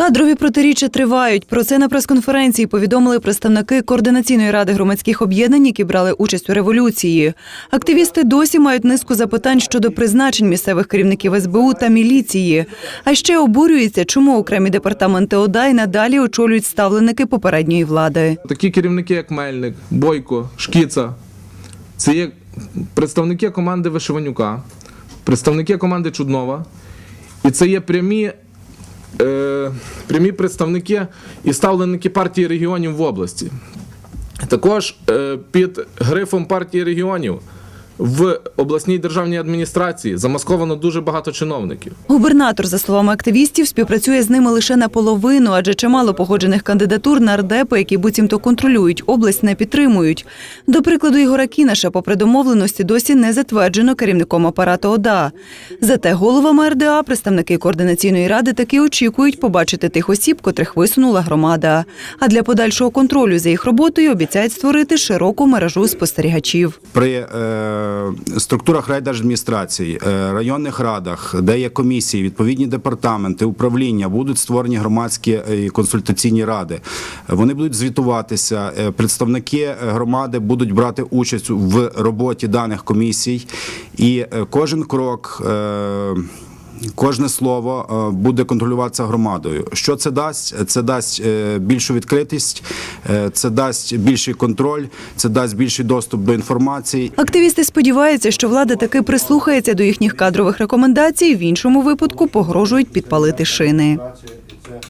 Кадрові протиріччя тривають. Про це на прес-конференції повідомили представники координаційної ради громадських об'єднань, які брали участь у революції. Активісти досі мають низку запитань щодо призначень місцевих керівників СБУ та міліції. А ще обурюються, чому окремі департаменти ОДА й надалі очолюють ставленики попередньої влади. Такі керівники, як Мельник, Бойко, Шкіца, це є представники команди Вишиванюка, представники команди Чуднова, і це є прямі, е, прямі представники і ставленики партії регіонів в області. Також е, під грифом партії регіонів в обласній державній адміністрації замасковано дуже багато чиновників. Губернатор, за словами активістів, співпрацює з ними лише наполовину, адже чимало погоджених кандидатур нардепи, які буцімто контролюють область, не підтримують. До прикладу, Ігора Кінаша, попри домовленості, досі не затверджено керівником апарату ОДА. Зате головами РДА представники координаційної ради таки очікують побачити тих осіб, котрих висунула громада. А для подальшого контролю за їх роботою обіцяють створити широку мережу спостерігачів. при е, структурах райдержадміністрацій, е, районних радах, де є комісії, відповідні департаменти, управління, будуть створені громадські е, консультаційні ради. Вони будуть звітуватися. е, Представники громади будуть брати участь в роботі даних комісій, і е, кожен крок. Кожне слово е, буде контролюватися громадою. Що це дасть? Це дасть е, більшу відкритість, е, це дасть більший контроль, це дасть більший доступ до інформації. Активісти сподіваються, що влада таки прислухається до їхніх кадрових рекомендацій. В іншому випадку погрожують підпалити шини.